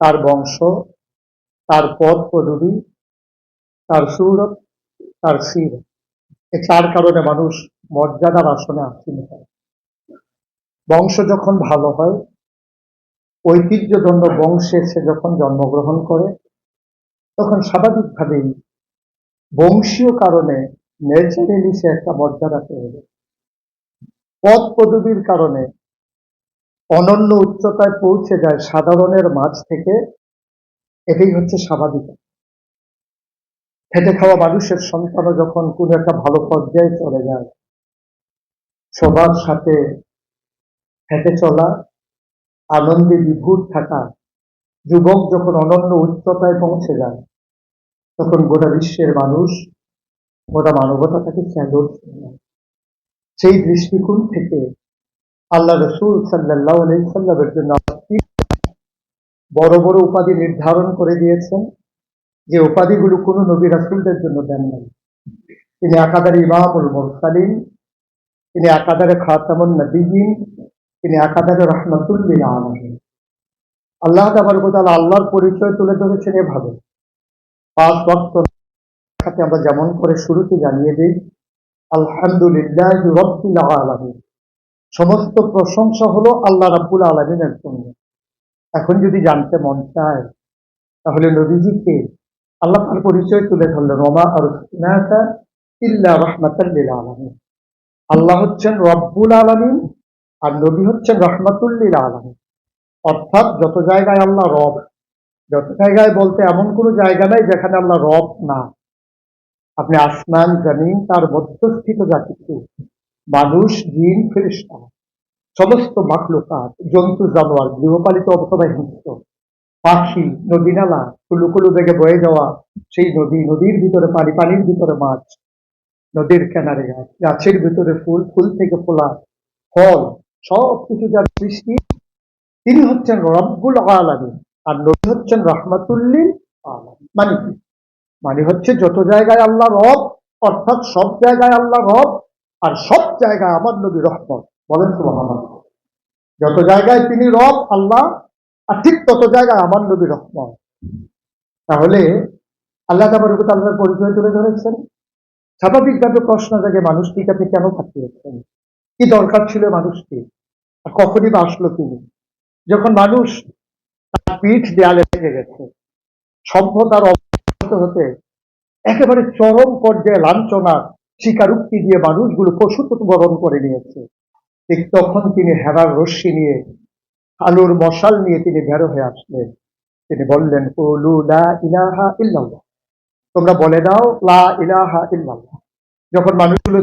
তার বংশ, তার পদ পদবী, তার সুরত, তার সির এই চার কারণে মানুষ মর্যাদার আসনে আসীন হয়। বংশ যখন ভালো হয় ঐতিহ্যদণ্ড বংশে সে যখন জন্মগ্রহণ করে, তখন স্বাভাবিকভাবেই বংশীয় কারণে ন্যাচারালি সে একটা মর্যাদা পেয়ে যায়। পদ পদবীর কারণে অনন্য উচ্চতায় পৌঁছে যায় সাধারণের মাঝ থেকে, এটাই হচ্ছে স্বাভাবিক। খেটে খাওয়া মানুষের সন্তানও যখন কোনো একটা ভালো পর্যায়ে চলে যায়, সবার সাথে হেঁটে চলা, আনন্দে বিভূর থাকা, যুবক যখন অনন্য উচ্চতায় পৌঁছে যায়, তখন গোটা বিশ্বের মানুষ গোটা মানবতা তাকে চ্যালেঞ্জ সেই দৃষ্টিকোণ থেকে আল্লাহ রসুল সাল্লাহ আলাইসাল্লামের জন্য বড় বড় উপাধি নির্ধারণ করে দিয়েছেন। যে উপাধিগুলো কোনো নবী রাসুলদের জন্য দেন নাই। তিনি একাধারে ইমামুল মোরসালিন, তিনি একাধারে খাতামুল নবীন তিনি একাধারে রহমতুল্লিল আলমিন। আল্লাহ তাবারকাল আল্লাহর পরিচয় তুলে ধরেছেন এভাবে। পাঁচ বক্ত আমরা যেমন করে শুরুতে জানিয়ে দিই, আলহামদুলিল্লাহ রব্বুল আলমিন। সমস্ত প্রশংসা হলো আল্লাহ রাব্বুল আলমিনের জন্য। এখন যদি জানতে মন চায়, তাহলে নবীজিকে আল্লাহ তার পরিচয় তুলে ধরলেন রমা আর ইল্লা রহমাতাল্লিল আলমিন। আল্লাহ হচ্ছেন রব্বুল আলমিন আর নবী হচ্ছেন রহমাতুল্লিল আলমিন। অর্থাৎ যত জায়গায় আল্লাহ রব, যত জায়গায় বলতে এমন কোনো জায়গা নাই যেখানে আল্লাহ রব না। আপনি আসমান, জামিন, তার মধ্যস্থিত যা কিছু মানুষ, জিন ফেরিস্তা সমস্ত মাকলুকাত জন্তু, জানোয়ার, গৃহপালিত অথবা হিংস্র পাখি, নদী নালা, কুলু কুলু বেগে বয়ে যাওয়া, সেই নদী, নদীর ভিতরে পানি, পানির ভিতরে মাছ, নদীর কেনারে গাছ, গাছের ভিতরে ফুল ফুল থেকে ফোলা, ফল সব কিছু যার সৃষ্টি, তিনি হচ্ছেন রব্বুল আলমী আর নবী হচ্ছেন রহমাতুল্লিল আলম মানে কি? মানে হচ্ছে যত জায়গায় আল্লাহ রব, অর্থাৎ সব জায়গায় আল্লাহ রব আর সব জায়গায় আমার নবী রহমত। বলেন তো যত জায়গায় তিনি রব, আল্লাহ, আর ঠিক তত জায়গায় আমার নবী রহমত। তাহলে আল্লাহ তাবারকত আল্লাহর পরিচয় তুলে ধরেছেন। স্বাভাবিকভাবে প্রশ্ন জাগে মানুষটিকে আপনি কেন পাঠিয়েছেন কি দরকার ছিল মানুষটি আর কখনই বা আসলো তিনি যখন মানুষ তার পিঠ দেয়ালে লেগে গেছে সভ্যতার অবস্থ হতে একেবারে চরম পর্যায়ে লাঞ্ছনা স্বীকারোক্তি দিয়ে মানুষগুলো বরণ করে নিয়েছে। ঠিক তখন তিনি হেরার রশ্মি নিয়ে, আলুর মশাল নিয়ে তিনি বেরো হয়ে আসলেন। তিনি বললেন ইলাহা ইল্লাল্লাহ। তোমরা বলে দাও, লা ইলাহা ইল্লাল্লাহ। যখন মানুষগুলো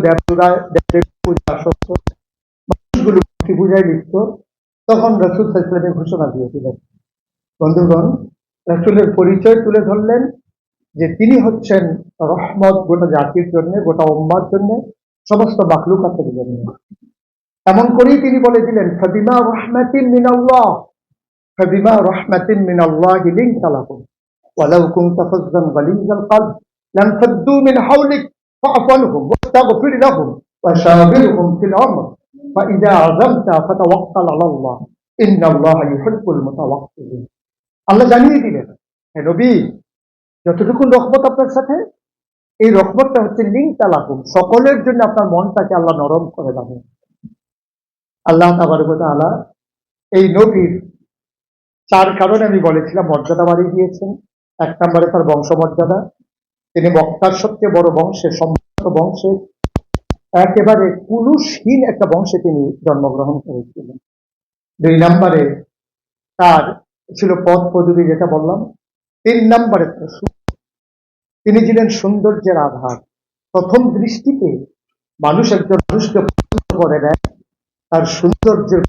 মানুষগুলো পূজায় লিপ্ত, তখন রসুল ঘোষণা দিয়েছিলেন বন্ধুগণ, রসুলের পরিচয় তুলে ধরলেন যে তিনি হচ্ছেন রহমত গোটা জাতির জন্য গোটা উম্মার জন্য সমস্ত মাকলুকাতের জন্য এমন করেই তিনি বলে দিলেন ফাবিমা রহমাতিন মিনাল্লাহ ফাবিমা রহমাতিন মিনাল্লাহ লিনতা লাহুম ওয়ালাউ কুনতা ফাজ্জান গালিজাল কলব লাম ফাদ্দু মিন হাওলিক ফা'ফু আনহুম ওয়াস্তাগফির লাহুম وشاورهم في الأمر فإذا عزمت فتوكل على الله إن الله يحب المتوكلين আল্লাহ জানিয়ে দিলেন হে নবী যতটুকু রহমত আপনার সাথে, এই রহমতটা হচ্ছে লিঙ্ক তালাকুম সকলের জন্য আপনার মনটাকে আল্লাহ নরম করে দেবেন আল্লাহ আল্লাহ এই নবীর চার কারণে আমি বলেছিলাম, মর্যাদা বাড়িয়ে দিয়েছেন। এক নম্বরে তার বংশমর্যাদা। তিনি বক্তার সবচেয়ে বড় বংশে সম্ভবত বংশে একেবারে কুলুষহীন একটা বংশে তিনি জন্মগ্রহণ করেছিলেন। দুই নম্বরে তার ছিল পদ পদবী, যেটা বললাম তিন নম্বরে তিনি ছিলেন সৌন্দর্যের আধার। প্রথম দৃষ্টিতে মানুষ একজন মানুষকে পছন্দ করে নেয় তার সৌন্দর্যের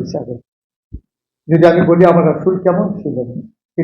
হিসাবে। যদি আমি বলি, আমার রাসুল কেমন ছিলেন?